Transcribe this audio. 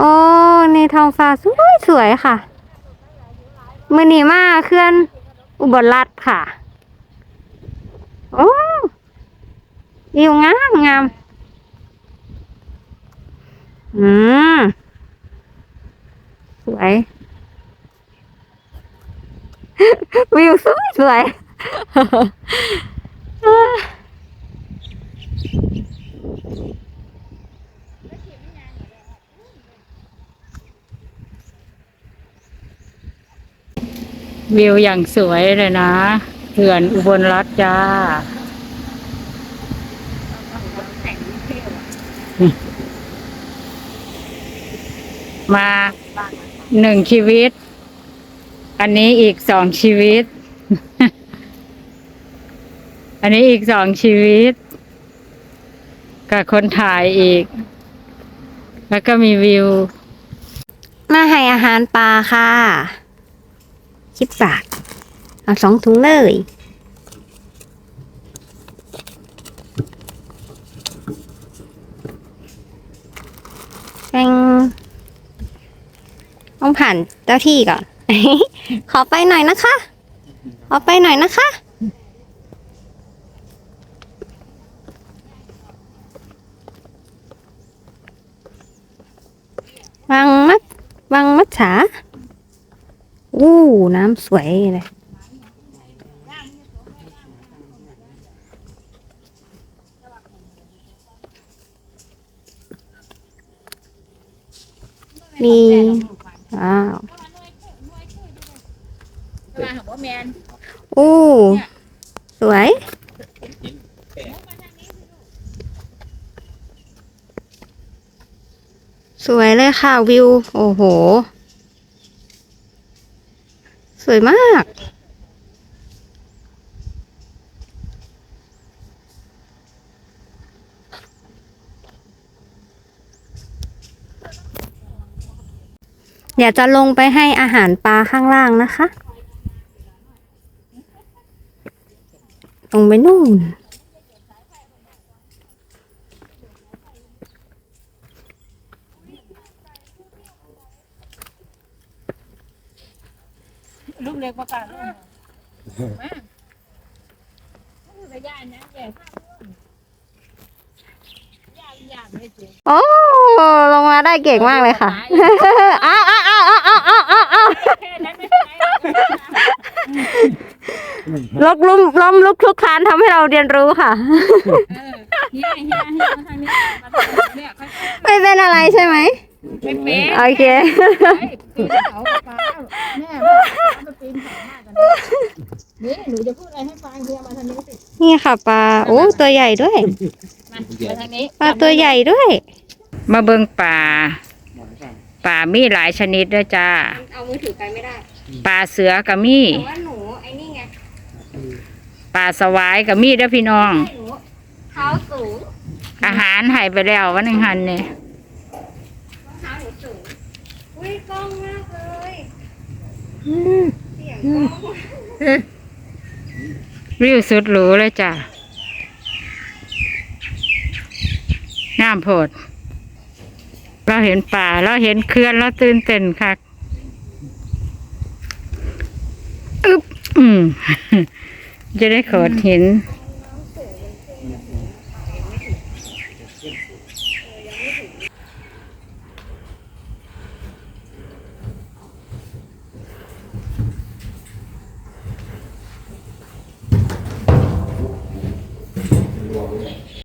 โอ้นี่ท้องฟ้าสวยสวยค่ะ มือนีมาเคลื่อนอุบลรัฐค่ะ โอ้วิวงามงามอืม สวย วิวสวยสวย วิวอย่างสวยเลยนะเขื่อนอุบลรัฐจ้า มาหนึ่งชีวิต อันนี้อีกสองชีวิต อันนี้อีกสองชีวิต กับคนถ่ายอีก แล้วก็มีวิว มาให้อาหารปลาค่ะ คิดบาท เอาสองถุงเลยแงต้องผ่านเจ้าที่ก่อน ขอไปหน่อยนะคะ ขอไปหน่อยนะคะวังมัดวังมัดฉา อู้น้ำสวยเลยมีว้าวอู้สวยสวยเลยค่ะวิว โอ้โห สวยมาก เดี๋ยวจะลงไปให้อาหารปลาข้างล่างนะคะลงไปนู่น ลูกเล็กประกาศเลยมาไปย่านนะแย่ข้าวย่านย่านไม่เจ๋งโอ้ลงมาได้เก่งมากเลยค่ะอ้าวอ้าวอ้าวอ้าวอ้าวอ้าวอ้าวแค่นั้นไม่เป็นไรหรอกลกลุ่มล้มลุกคลุกคลานทำให้เราเรียนรู้ค่ะเออเฮียเฮียเฮียมาทางนี้มาทางนี้เนี่ยค่อยไม่เป็นอะไรใช่ไหมๆ ไม่เป็นโอเคไอ้ปีนเขาฟ้าแม่มาปีนเขามากกันนี่หนูจะพูดอะไรให้ฟังเฮียมาทางนี้สินี่ค่ะปลาโอ้ตัวใหญ่ด้วย มามาทางนี้ปลาตัวใหญ่ด้วย มาเบิ่งป่า ป่ามีหลายชนิดด้วยจ้า เอามือถือไปไม่ได้ ป่าเสือก็มี แต่ว่าหนูไอ้นี่ไงป่าสวายก็มีเด้อพี่น้องหนูเท้าสูง อาหารใหายไปแล้ววันหนึ่งหันเนี่ย เท้าหนูสูง อุ้ยกล้องมากเลยเสียงกล้อง วิวสุดหรูเลยจ้ะงามโพด เราเห็นป่า เราเห็นเขื่อน เราตื่นเต้นคักอึ๊บ อืม จะได้ขอดหิน